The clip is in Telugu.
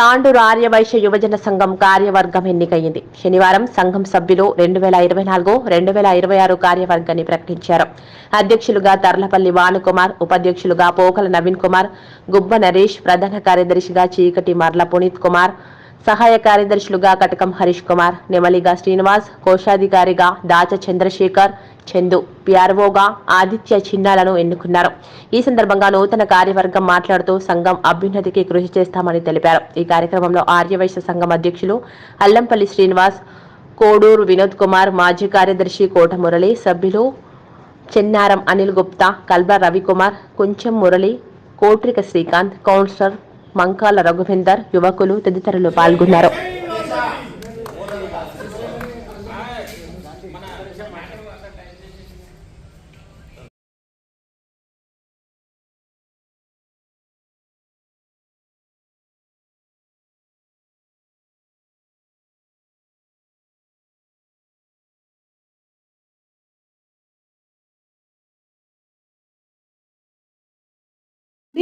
తాండూరు ఆర్యవైశ్య యువజన సంఘం కార్యవర్గం ఎన్నికయింది శనివారం సంఘం సభ్యులు రెండు వేల ఇరవై నాలుగు రెండు వేల ఇరవై ఆరు కార్యవర్గాన్ని ప్రకటించారు. అధ్యక్షులుగా తర్లపల్లి వాణుకుమార్ ఉపాధ్యక్షులుగా పోకల నవీన్ కుమార్ గుబ్బ నరేష్ ప్రధాన కార్యదర్శిగా చీకటి మర్ల పునీత్ కుమార్ సహాయ కార్యదర్శులుగా కటకం హరీష్ కుమార్ నెమలిగా శ్రీనివాస్ కోశాధికారిగా దాచ చంద్రశేఖర్ చందు పిఆర్ఓగా ఆదిత్య చిన్నాలను ఎన్నుకున్నారు. ఈ సందర్భంగా నూతన కార్యవర్గం మాట్లాడుతూ సంఘం అభ్యున్నతికి కృషి చేస్తామని తెలిపారు. ఈ కార్యక్రమంలో ఆర్యవైశ్య సంఘం అధ్యక్షులు అల్లంపల్లి శ్రీనివాస్ కోడూరు వినోద్ కుమార్ మాజీ కార్యదర్శి కోట మురళి సభ్యులు చెన్నారం అనిల్ గుప్తా కల్బ రవికుమార్ కుంచెం మురళి కోట్రిక శ్రీకాంత్ కౌన్సిలర్ మంకాల రఘువేందర్ యువకులు తదితరులు పాల్గొన్నారు.